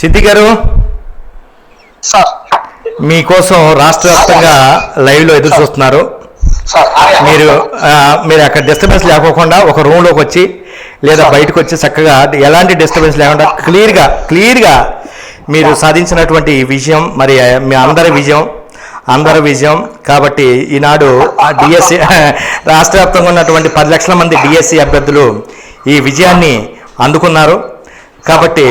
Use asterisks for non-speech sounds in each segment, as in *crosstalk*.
సిద్ధి గారు? మీకోసం రాష్ట్ర వ్యాప్తంగా లైవ్లో ఎదురు చూస్తున్నారు. మీరు మీరు అక్కడ డిస్టర్బెన్స్ లేకోకుండా ఒక రూమ్లోకి వచ్చి లేదా బయటకు వచ్చి చక్కగా ఎలాంటి డిస్టర్బెన్స్ లేకుండా క్లియర్గా క్లియర్గా మీరు సాధించినటువంటి విజయం మరి మీ అందరి విజయం అందరి విజయం కాబట్టి ఈనాడు డిఎస్సి *laughs* రాష్ట్ర వ్యాప్తంగా ఉన్నటువంటి పది లక్షల మంది డిఎస్సి అభ్యర్థులు ఈ విజయాన్ని అందుకున్నారు. కాబట్టి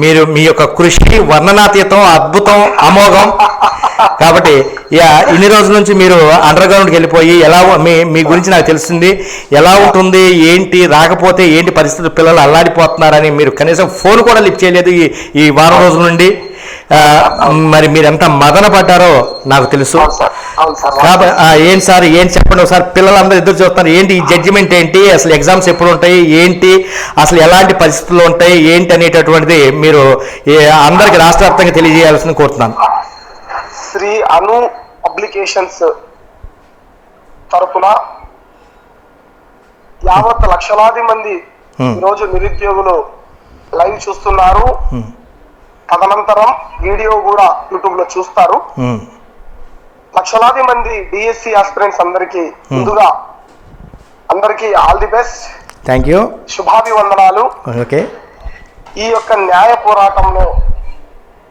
మీరు మీ యొక్క కృషి వర్ణనాతీతం అద్భుతం అమోఘం. కాబట్టి ఇన్ని రోజుల నుంచి మీరు అండర్ గ్రౌండ్కి వెళ్ళిపోయి ఎలా మీ మీ గురించి నాకు తెలిసింది. ఎలా ఉంటుంది ఏంటి రాకపోతే ఏంటి పరిస్థితి పిల్లలు అల్లాడిపోతున్నారని మీరు కనీసం ఫోన్ కూడా లిఫ్ట్ చేయలేదు ఈ ఈ వారం రోజుల నుండి. మరి మీరు ఎంత మదన పడ్డారో నాకు తెలుసు. అవును సార్. అవును సార్. కాబట్టి ఏంటి సార్ ఏంటి చెప్పండి ఒకసారి? పిల్లలందరూ ఎదురు చూస్తున్నారు. ఏంటి ఈ జడ్జిమెంట్ ఏంటి? అసలు ఎగ్జామ్స్ ఎప్పుడు ఉంటాయి? ఏంటి? అసలు ఎలాంటి పరిస్థితులు ఉంటాయి? ఏంటి అనేటటువంటిది మీరు ఏ, అందరికి రాష్ట్ర వ్యాప్తంగా తెలియజేయాల్సింది కోరుతున్నాను. శ్రీ అను పబ్లికేషన్స్ తరపున యావత్ లక్షలాది మంది. ఈరోజు నిరుద్యోగులు లైవ్ చూస్తున్నారు. తదనంతరం వీడియో కూడా యూట్యూబ్లో చూస్తారు లక్షలాది మంది డిఎస్సి ఆస్పిరెంట్స్ అందరికి ముందుగా అందరికి all the best thank you శుభాభివందనాలు. ఓకే. ఈ యొక్క న్యాయ పోరాటంలో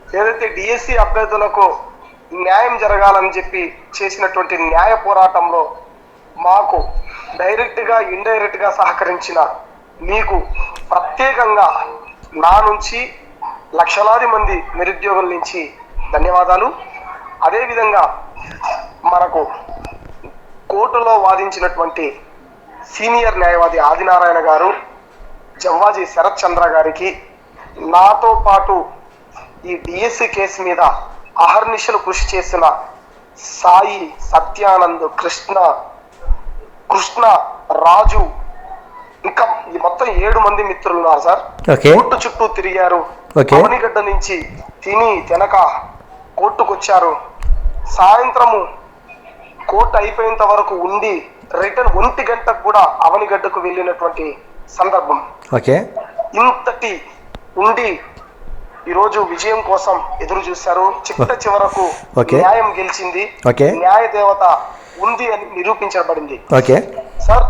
ఏదైతే డిఎస్సి అభ్యర్థులకు న్యాయం జరగాలని చెప్పి చేసినటువంటి న్యాయ పోరాటంలో మాకు డైరెక్ట్గా ఇండైరెక్ట్గా సహకరించిన మీకు ప్రత్యేకంగా నా నుంచి లక్షలాది మంది నిరుద్యోగుల నుంచి ధన్యవాదాలు. అదేవిధంగా మనకు కోర్టులో వాదించినటువంటి సీనియర్ న్యాయవాది ఆదినారాయణ గారు జవ్వాజీ శరత్ చంద్ర గారికి నాతో పాటు ఈ డిఎస్సి కేసు మీద అహర్నిశలు కృషి చేసిన సాయి సత్యానంద్ కృష్ణ కృష్ణ రాజు ఇంకా ఈ మొత్తం ఏడు మంది మిత్రులు ఉన్నారు సార్ కోర్టు చుట్టూ తిరిగారు. ఓకే. అవనిగడ్డ నుంచి తిని తినక కోర్టుకొచ్చారు. సాయంత్రము కోర్టు అయిపోయేంత వరకు ఉండి రిటర్న్ ఒంటి గంటకు కూడా అవనిగడ్డకు వెళ్ళినటువంటి సందర్భం. ఓకే. ఇంతటి ఉండి ఈరోజు విజయం కోసం ఎదురు చూశారు చిట్ట చివరకు. న్యాయం గెలిచింది. న్యాయ దేవత ఉంది అని నిరూపించబడింది ఓకే సార్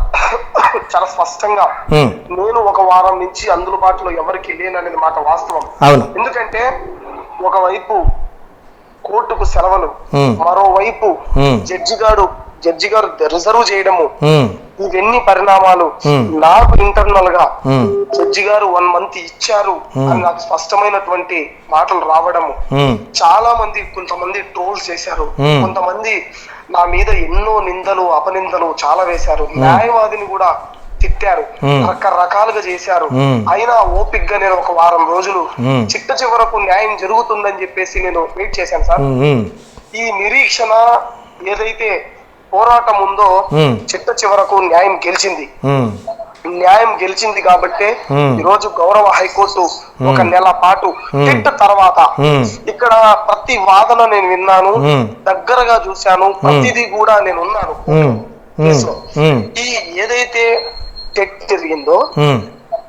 చాలా స్పష్టంగా ఉమ్, నేను ఒక వారం నుంచి అందుబాటులో ఎవరికి లేననేది మాట వాస్తవం అవును ఎందుకంటే ఒకవైపు కోర్టుకు సెలవులు Hmm. మరోవైపు Hmm. జడ్జి గారు జడ్జి గారు రిజర్వ్ చేయడము ఇవన్నీ పరిణామాలు Hmm. నాకు ఇంటర్నల్గా Hmm. జడ్జి గారు వన్ మంత్ ఇచ్చారు అని నాకు స్పష్టమైనటువంటి మాటలు రావడము చాలా మంది కొంతమంది ట్రోల్స్ చేశారు Hmm. కొంతమంది నా మీద ఎన్నో నిందలు అపనిందలు చాలా వేశారు న్యాయవాదిని కూడా తిట్టారు. రకరకాలుగా చేశారు. అయినా ఓపిక్గా నేను ఒక వారం రోజులు. చిట్ట చివరకు న్యాయం జరుగుతుందని చెప్పేసి నేను వెయిట్ చేశాను సార్ ఈ నిరీక్షణ ఏదైతే పోరాటం ఉందో. చిట్ట చివరకు న్యాయం గెలిచింది. న్యాయం గెలిచింది కాబట్టి. ఈ రోజు గౌరవ హైకోర్టు ఒక నెల పాటు. తిట్ట తర్వాత. ఇక్కడ ప్రతి వాదన నేను విన్నాను. దగ్గరగా చూశాను ప్రతిదీ కూడా నేను ఉన్నాను. ఈ ఏదైతే టెట్ జరిగిందో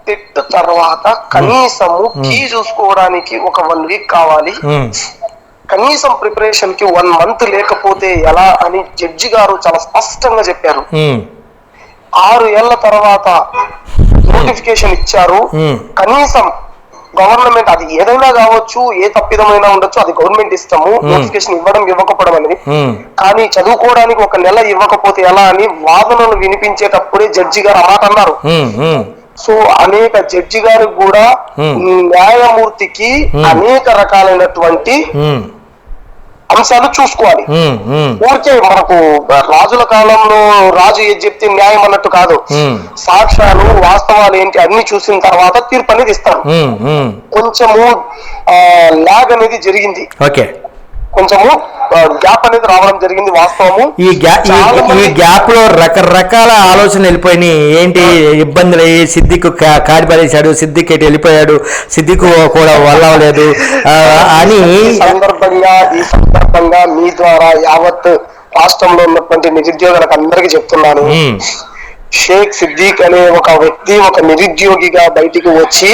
టెట్ తర్వాత కనీసము కీ చూసుకోవడానికి ఒక వన్ వీక్ కావాలి. కనీసం ప్రిపరేషన్కి వన్ మంత్ లేకపోతే ఎలా అని జడ్జి గారు చాలా స్పష్టంగా చెప్పారు. ఉమ్, ఆరు ఏళ్ళ తర్వాత నోటిఫికేషన్ ఇచ్చారు. Hmm. కనీసం గవర్నమెంట్ అది ఏదైనా కావచ్చు ఏ తప్పిదమైనా ఉండొచ్చు అది గవర్నమెంట్ ఇష్టము. నోటిఫికేషన్ ఇవ్వడం ఇవ్వకపోవడం అనేది. కానీ చదువుకోవడానికి ఒక నెల ఇవ్వకపోతే ఎలా అని వాదనలు వినిపించేటప్పుడే జడ్జి గారు ఆ మాట అన్నారు. సో అనేక జడ్జి గారు కూడా Hmm. న్యాయమూర్తికి అనేక రకాలైనటువంటి అంశాలు చూసుకోవాలి. ఊరికే మనకు రాజుల కాలంలో రాజు ఏది చెప్తే న్యాయం అన్నట్టు కాదు. సాక్ష్యాలు వాస్తవాలు ఏంటి అన్ని చూసిన తర్వాత తీర్పు అనేది ఇస్తారు. కొంచెము లాగ్ అనేది జరిగింది. ఓకే. కొంచెము గ్యాప్ అనేది రావడం జరిగింది వాస్తవము. ఈ ఈ- గ్యాప్లో రకరకాల ఆలోచనలు వెళ్ళిపోయినాయి. ఏంటి ఇబ్బందులు అయ్యి సిద్దిక్ కా- కాడి పడేశాడు సిద్దిక్ ఎటు వెళ్ళిపోయాడు సిద్దిక్ కూడా వల్లవలేదు అని సందర్భంగా ఈ సందర్భంగా మీ ద్వారా యావత్ రాష్ట్రంలో ఉన్నటువంటి నిరుద్యోగులకు అందరికీ చెప్తున్నాను. షేక్ సిద్దిక్ అనే ఒక వ్యక్తి ఒక నిరుద్యోగిగా బయటికి వచ్చి.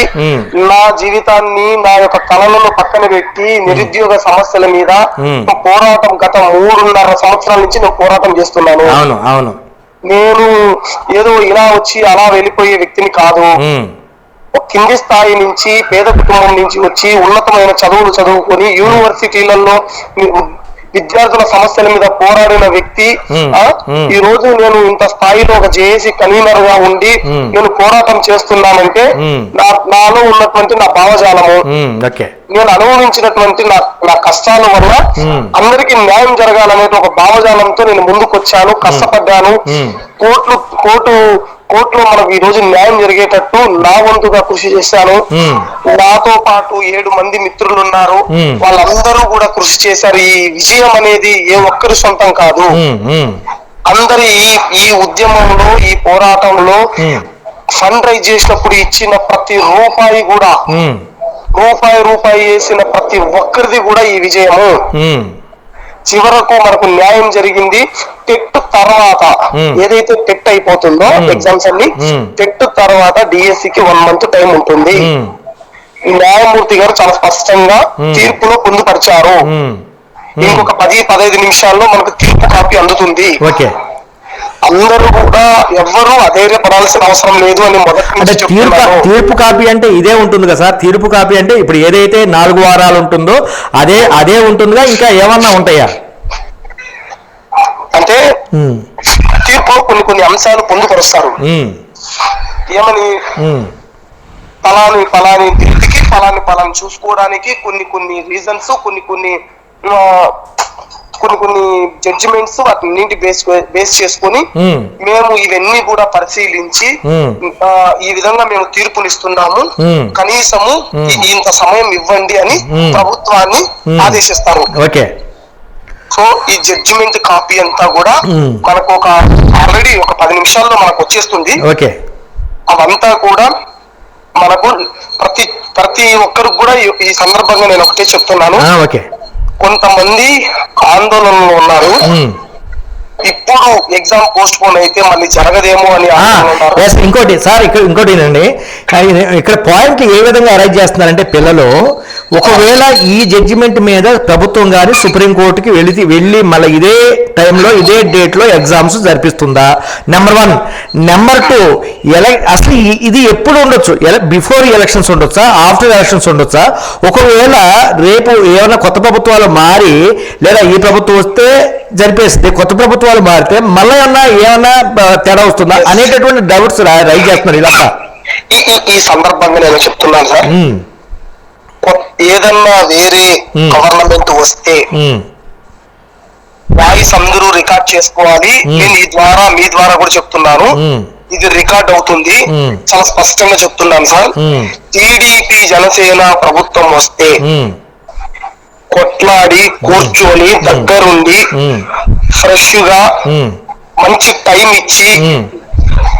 నా జీవితాన్ని నా యొక్క కళలను పక్కన పెట్టి నిరుద్యోగ సమస్యల మీద. పోరాటం గత మూడున్నర సంవత్సరాల నుంచి నేను పోరాటం చేస్తున్నాను. అవును అవును. నేను ఏదో ఇలా వచ్చి అలా వెళ్ళిపోయే వ్యక్తిని కాదు. కింది స్థాయి నుంచి పేద కుటుంబం నుంచి వచ్చి ఉన్నతమైన చదువులు చదువుకొని యూనివర్సిటీలలో విద్యార్థుల సమస్యల మీద పోరాడిన వ్యక్తి. ఆ. ఈ రోజు నేను ఇంత స్థాయిలో ఒక జేఏసీ కన్వీనర్గా ఉండి. నేను పోరాటం చేస్తున్నానంటే. నా నాలో ఉన్నటువంటి నా భావజాలము నేను అనుభవించినటువంటి నా నా కష్టాల వల్ల. అందరికి న్యాయం జరగాలనే ఒక భావజాలంతో నేను ముందుకొచ్చాను కష్టపడ్డాను. కోర్టు కోర్టు కోర్టులో మనకు ఈ రోజు న్యాయం జరిగేటట్టు నా వంతుగా కృషి చేశాను. నాతో పాటు ఏడు మంది మిత్రులు ఉన్నారు. వాళ్ళందరూ కూడా కృషి చేశారు. ఈ విజయం అనేది ఏ ఒక్కరి సొంతం కాదు. అందరి ఈ ఈ ఉద్యమంలో ఈ పోరాటంలో ఫండ్ రైజ్ చేసినప్పుడు ఇచ్చిన ప్రతి రూపాయి కూడా రూపాయి రూపాయి వేసిన ప్రతి ఒక్కరిది కూడా ఈ విజయము. చివరకు మనకు న్యాయం జరిగింది. టెట్ తర్వాత. ఏదైతే టెట్ అయిపోతుందో. ఎగ్జామ్స్ అన్ని. టెట్ తర్వాత డిఎస్సి కి వన్ మంత్ టైం ఉంటుంది న్యాయమూర్తి గారు చాలా స్పష్టంగా. తీర్పులో పొందుపరిచారు. ఇంకొక పది పదహైదు నిమిషాల్లో మనకు తీర్పు కాపీ అందుతుంది. ఓకే. అందరూ కూడా ఎవ్వరూ అధైర్యపడాల్సిన అవసరం లేదు అని మొదటి తీర్పు కాపీ అంటే ఇదే ఉంటుంది కదా సార్? తీర్పు కాపీ అంటే ఇప్పుడు ఏదైతే నాలుగు వారాలు ఉంటుందో అదే అదే ఉంటుందిగా ఇంకా ఏమన్నా ఉంటాయా? తీర్పులో కొన్ని కొన్ని అంశాలు పొందుపరుస్తారు. ఏమని? ఫలాని ఫలాని వ్యక్తికి ఫలాని ఫలాని చూసుకోవడానికి కొన్ని కొన్ని రీజన్స్ కొన్ని కొన్ని కొన్ని కొన్ని జడ్జిమెంట్స్ వాటిని బేస్ బేస్ చేసుకొని మేము ఇవన్నీ కూడా పరిశీలించి ఈ విధంగా మేము తీర్పునిస్తున్నాము. కనీసము ఇంత సమయం ఇవ్వండి అని. ప్రభుత్వాన్ని. ఆదేశిస్తారు. ఓకే. సో ఈ జడ్జిమెంట్ కాపీ అంతా కూడా Hmm. మనకు ఒక ఆల్రెడీ ఒక పది నిమిషాల్లో మనకు వచ్చేస్తుంది. ఓకే. అవంతా కూడా మనకు ప్రతి ప్రతి ఒక్కరికి కూడా ఈ- సందర్భంగా నేను ఒకటే చెప్తున్నాను. కొంతమంది ఆందోళనలో ఉన్నారు. ఉమ్. ఇప్పుడు ఎగ్జామ్ పోస్ట్ పోన్ అయితే మళ్ళీ జరగదేమో అని ఇంకోటి సార్ ఇక్కడ ఇంకోటి ఏంటండి ఇక్కడ పాయింట్ ఏ విధంగా అరైజ్ చేస్తున్నారంటే పిల్లలు ఒకవేళ ఈ జడ్జిమెంట్ మీద ప్రభుత్వం గాని సుప్రీంకోర్టుకి వెళ్ళి వెళ్ళి మళ్ళీ ఇదే టైంలో ఇదే డేట్లో ఎగ్జామ్స్ జరిపిస్తుందా? నెంబర్ వన్ నెంబర్ టూ ఎల అసలు ఇది ఎప్పుడు ఉండొచ్చు? బిఫోర్ ఎలక్షన్స్ ఉండొచ్చా? ఆఫ్టర్ ఎలక్షన్స్ ఉండొచ్చా? ఒకవేళ రేపు ఏమైనా కొత్త ప్రభుత్వాలు మారి లేదా ఈ ప్రభుత్వం వస్తే జరిపేస్తే కొత్త ప్రభుత్వాలు మారితే మళ్ళీ ఏమన్నా ఏమన్నా తేడా వస్తుందా? అనేటటువంటి డౌట్స్ రైజ్ చేస్తున్నారు ఇలా ఈ సందర్భంగా నేను చెప్తున్నాను సార్. ఏదన్నా వేరే. గవర్నమెంట్ వస్తే వాయిస్ అందరూ రికార్డ్ చేసుకోవాలి. నేను ఈ ద్వారా మీ ద్వారా కూడా చెప్తున్నాను. ఇది రికార్డ్ అవుతుంది. చాలా స్పష్టంగా చెప్తున్నాను సార్. టీడీపీ జనసేన ప్రభుత్వం వస్తే కొట్లాడి కూర్చొని దగ్గరుండి ఫ్రెష్గా మంచి టైం ఇచ్చి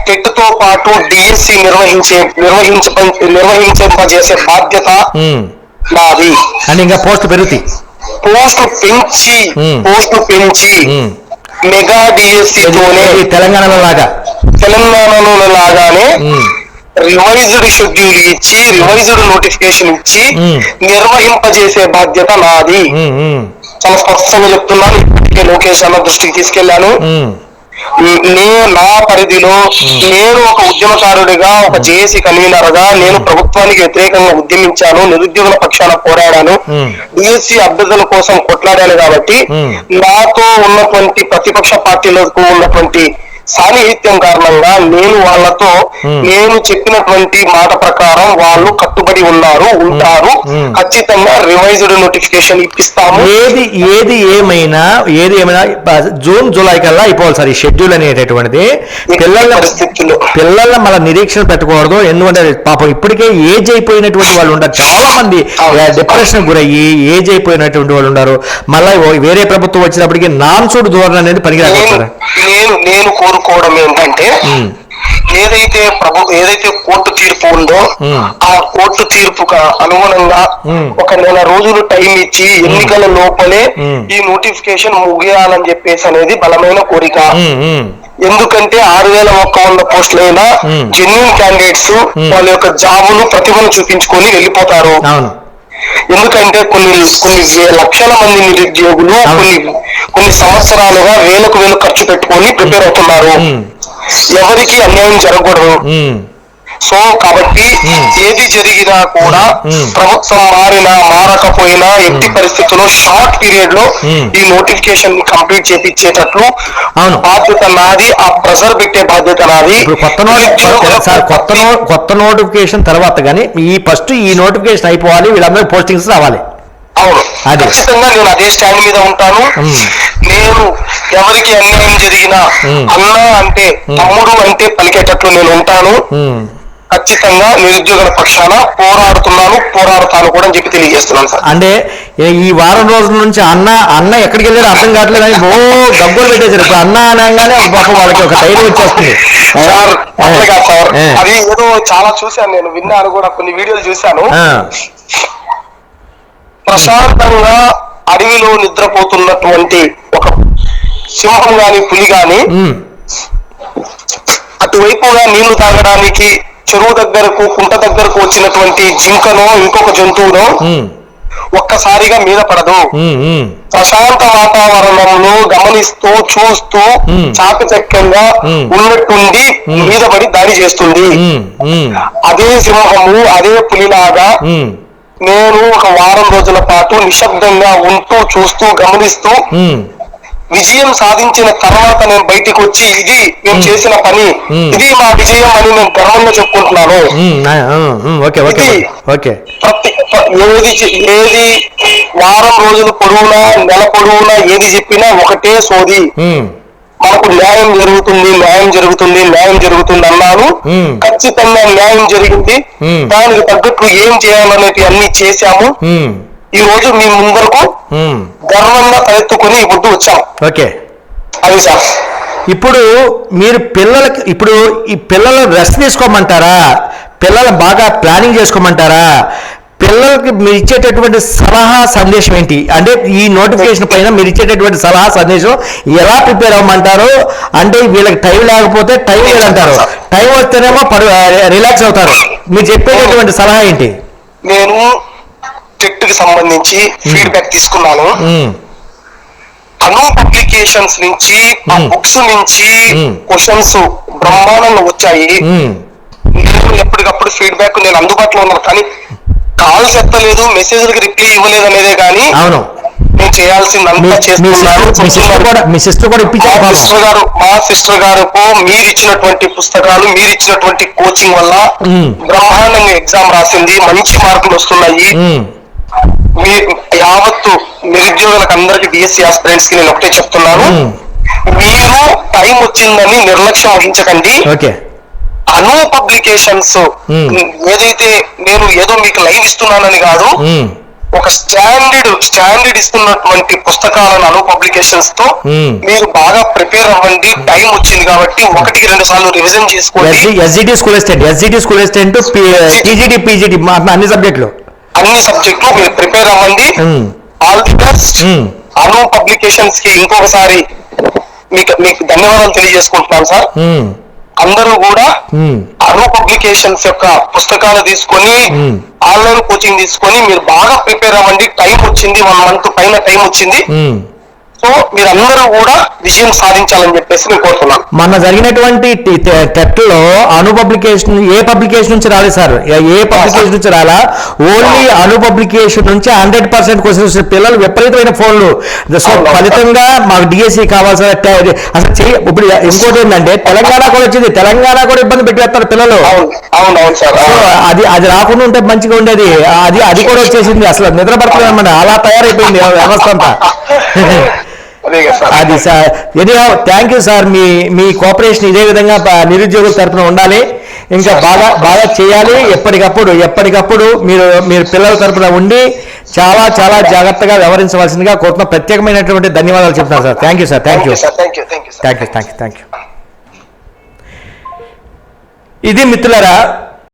టెట్తో పాటు డిఎస్సి నిర్వహించే నిర్వహించ నిర్వహించజేసే బాధ్యత నాది. అని ఇంకా పోస్ట్ పెరుగుతాయి. పోస్ట్ పెంచి. పోస్ట్ పెంచి. మెగా డిఎస్సి తెలంగాణలో లాగా. తెలంగాణలో లాగానే. రివైజ్డ్ షెడ్యూల్ ఇచ్చి రివైజ్డ్ నోటిఫికేషన్ ఇచ్చి. నిర్వహింపజేసే బాధ్యత నాది. చాలా స్పష్టంగా చెప్తున్నాను. ఇప్పటికే లోకేష్ అన్న దృష్టికి తీసుకెళ్ళాను నేను నా పరిధిలో నేను ఒక ఉద్యమకారుడిగా ఒక జేఏసీ కన్వీనర్గా నేను ప్రభుత్వానికి వ్యతిరేకంగా ఉద్యమించాను నిరుద్యోగుల పక్షాన పోరాడాను. డిఎస్సి అభ్యర్థుల కోసం కొట్లాడాను కాబట్టి. నాతో ఉన్నటువంటి ప్రతిపక్ష పార్టీలకు ఉన్నటువంటి సాన్నిహిత్యం కారణంగా నేను వాళ్ళతో. నేను చెప్పినటువంటి మాట ప్రకారం వాళ్ళు కట్టుబడి ఉన్నారు ఉంటారు. ఖచ్చితంగా రివైజ్డ్ నోటిఫికేషన్ ఇప్పిస్తాము. ఏది ఏది ఏమైనా ఏది ఏమైనా జూన్ జూలై కల్లా అయిపోవాలి సార్ ఈ షెడ్యూల్ అనేటటువంటిది. పిల్లల పిల్లల్ని మళ్ళీ నిరీక్షణ పెట్టకూడదు. ఎందుకంటే పాపం ఇప్పటికే ఏజ్ అయిపోయినటువంటి వాళ్ళు ఉంటారు. చాలా మంది. డిప్రెషన్ గురయ్యి ఏజ్ అయిపోయినటువంటి వాళ్ళు ఉన్నారు. మళ్ళీ వేరే ప్రభుత్వం వచ్చినప్పటికీ నాన్ సూడు ధోరణి అనేది పనికిరాదు నేను సార్. నేను నేను కోరుకోవడం ఏంటంటే. ఏదైతే ప్రభు ఏదైతే కోర్టు తీర్పు ఉందో. ఆ కోర్టు తీర్పుకు అనుగుణంగా. ఒక నెల రోజులు టైం ఇచ్చి ఎన్నికల లోపలే. ఈ నోటిఫికేషన్ ముగియాలని చెప్పేసి అనేది బలమైన కోరిక ఎందుకంటే ఆరు వేల ఒక్క వంద పోస్టులైనా. జెన్యున్ క్యాండిడేట్స్ వాళ్ళ యొక్క జాబులు ప్రతిభను చూపించుకొని వెళ్ళిపోతారు ఎందుకంటే కొన్ని కొన్ని లక్షల మంది నిరుద్యోగులు కొన్ని కొన్ని సంవత్సరాలుగా వేలకు వేలు ఖర్చు పెట్టుకొని ప్రిపేర్ అవుతున్నారు. ఎవరికి అన్యాయం జరగకూడదు. సో కాబట్టి ఏది జరిగినా కూడా Hmm. ప్రభుత్వం మారినా మారకపోయినా ఎట్టి పరిస్థితుల్లో షార్ట్ పీరియడ్లో Hmm. ఈ నోటిఫికేషన్ని కంప్లీట్ చేపించేటట్లు. బాధ్యత నాది ఆ ప్రెషర్ పెట్టే బాధ్యత నాది కొత్త కొత్త కొత్త నోటిఫికేషన్ తర్వాత కానీ ఈ ఫస్ట్ ఈ నోటిఫికేషన్ అయిపోవాలి వీళ్ళందరూ పోస్టింగ్స్ రావాలి అవును అది. ఖచ్చితంగా నేను అదే స్టాండ్ మీద ఉంటాను. నేను ఎవరికి అన్యాయం జరిగినా. అన్న అంటే తమ్ముడు అంటే పలికేటట్లు నేను ఉంటాను. ఖచ్చితంగా నిరుద్యోగుల పక్షాన పోరాడుతున్నాను పోరాడుతాను కూడా అని చెప్పి తెలియజేస్తున్నాను సార్. అంటే ఈ వారం రోజుల నుంచి అన్న అన్న ఎక్కడికి వెళ్ళాడు అర్థం కావట్లేదు అని ఓ గబ్బులు పెట్టేశారు. ఇప్పుడు అన్న అనగానే ఒక పాపం వాళ్ళకి ఒక ధైర్యం వచ్చేస్తుంది. సార్ అట్లా సార్. అది ఏదో చాలా చూశాను నేను విన్నాను కూడా కొన్ని వీడియోలు చూశాను. ప్రశాంతంగా అడవిలో నిద్రపోతున్నటువంటి ఒక సింహం గాని పులి గాని అటువైపుగా నీళ్ళు తాగడానికి చెరువు దగ్గరకు కుంట దగ్గరకు వచ్చినటువంటి జింకనో ఇంకొక జంతువునో ఒక్కసారిగా మీద పడదు. ప్రశాంత వాతావరణంలో గమనిస్తూ చూస్తూ. చాకచక్యంగా. ఉన్నట్టుండి మీద పడి దాడి చేస్తుంది. అదే సింహము అదే పులిలాగా నేను ఒక వారం రోజుల పాటు నిశ్శబ్దంగా ఉంటూ చూస్తూ గమనిస్తూ విజయం సాధించిన తర్వాత నేను బయటికి వచ్చి ఇది మేము. చేసిన పని. ఇది మా విజయం అని నేను గర్వంగా చెప్పుకుంటున్నాను. ప్రతి ఏది ఏది వారం రోజులు పొడవునా నెల పొడవునా ఏది చెప్పినా ఒకటే సోది. మనకు న్యాయం జరుగుతుంది న్యాయం జరుగుతుంది న్యాయం జరుగుతుంది అన్నాను. మ్మ్. ఖచ్చితంగా న్యాయం జరిగింది. దానికి తగ్గట్లు ఏం చేయాలనేది అన్ని చేశాము ఈ రోజు మీ ముందరకు గర్వంగా తలెత్తుకొని ఈ బుద్ధి వచ్చాం. ఓకే. అది సార్. ఇప్పుడు మీరు పిల్లలకి ఇప్పుడు ఈ పిల్లలు రెస్ట్ తీసుకోమంటారా? పిల్లలు బాగా ప్లానింగ్ చేసుకోమంటారా? పిల్లలకి మీరు ఇచ్చేటటువంటి సలహా సందేశం ఏంటి? అంటే ఈ నోటిఫికేషన్ పైన మీరు ఇచ్చేటటువంటి సలహా సందేశం ఎలా ప్రిపేర్ అవ్వమంటారు? అంటే వీళ్ళకి టైం లేకపోతే టైం లేదంటారు. టైం వస్తేనేమో పడు రిలాక్స్ అవుతారు. మీరు చెప్పేటటువంటి సలహా ఏంటి? నేను టెట్కి సంబంధించి ఫీడ్బ్యాక్ తీసుకున్నాను. అను పబ్లికేషన్స్ నుంచి ఆ. బుక్స్ నుంచి. క్వశ్చన్స్ బ్రహ్మాండంగా వచ్చాయి. నేను ఎప్పటికప్పుడు ఫీడ్బ్యాక్ నేను అందుబాటులో ఉన్నాను. కానీ కాల్స్ ఎత్తలేదు మెసేజ్లకి రిప్లై ఇవ్వలేదు అనేదే కానీ అవును. నేను చేయాల్సిందంతా చేస్తున్నాను. సిస్టర్ మీ సిస్టర్ కూడా మీ గారు మా సిస్టర్ గారుకు మీరు ఇచ్చినటువంటి పుస్తకాలు మీరు ఇచ్చినటువంటి కోచింగ్ వల్ల. బ్రహ్మాండంగా ఎగ్జామ్ రాసింది మంచి మార్కులు వస్తున్నాయి. మీ యావత్తు నిరుద్యోగులకు అందరికి డిఎస్సి ఆస్పిరెంట్స్కి నేను ఒకటే చెప్తున్నాను. మీరు టైం వచ్చిందని నిర్లక్ష్యం వహించకండి. అను పబ్లికేషన్స్. ఏదైతే నేను ఏదో మీకు లైవ్ ఇస్తున్నానని కాదు ఒక స్టాండర్డ్ స్టాండర్డ్ ఇస్తున్నటువంటి పుస్తకాలను అను పబ్లికేషన్స్తో. మీరు బాగా ప్రిపేర్ అవ్వండి. టైం వచ్చింది కాబట్టి ఒకటికి రెండు సార్లు రివిజన్ చేసుకోండి. S G SGT school SGT school TGT PGT అన్ని సబ్జెక్టులు అన్ని సబ్జెక్టులు మీరు ప్రిపేర్ అవ్వండి. All the best. అను పబ్లికేషన్స్కి ఇంకొకసారి మీకు మీకు ధన్యవాదాలు తెలియజేసుకుంటున్నాను సార్. అందరూ కూడా. అను పబ్లికేషన్స్ యొక్క పుస్తకాలు తీసుకొని. ఆన్లైన్ కోచింగ్ తీసుకొని మీరు బాగా ప్రిపేర్ అవ్వండి టైం వచ్చింది వన్ మంత్ పైన టైం వచ్చింది. సో మీరందరూ కూడా విజయం సాధించాలని చెప్పేసి నేను కోరుతున్నాను. మొన్న జరిగినటువంటి టెట్లో అను పబ్లికేషన్ ఏ పబ్లికేషన్ నుంచి రాలేదు సార్? ఏ- పబ్లికేషన్ నుంచి రాలా? ఓన్లీ అను పబ్లికేషన్ నుంచి హండ్రెడ్ పర్సెంట్ క్వశ్చన్స్ పిల్లలు విపరీతమైన ఫోన్లు. సో. ఫలితంగా మాకు డిఎస్సి కావాల్సిన అసలు ఇప్పుడు ఇంకోటి ఏంటంటే తెలంగాణ కూడా వచ్చింది. తెలంగాణ కూడా ఇబ్బంది పెట్టేస్తారు పిల్లలు. అవును. అవును అవును సార్. సో అది అది రాకుండా ఉంటే మంచిగా ఉండేది. అది అది కూడా వచ్చేసింది. అసలు నిద్ర పడుతుంది అనమాట అలా తయారైపోయింది వ్యవస్థ అంతా. *laughs* అదే sir. Anyhow thank you sir. మీ మీ కోఆపరేషన్ ఇదే విధంగా నిరుద్యోగుల తరపున ఉండాలి. ఇంకా బాగా బాగా చేయాలి. ఎప్పటికప్పుడు ఎప్పటికప్పుడు మీరు మీరు పిల్లల తరపున ఉండి చాలా చాలా జాగ్రత్తగా వ్యవహరించవలసిందిగా కోరుతున్న ప్రత్యేకమైనటువంటి ధన్యవాదాలు చెప్తాను sir. Thank you sir thank you thank you thank you thank you ఇది మిత్రులారా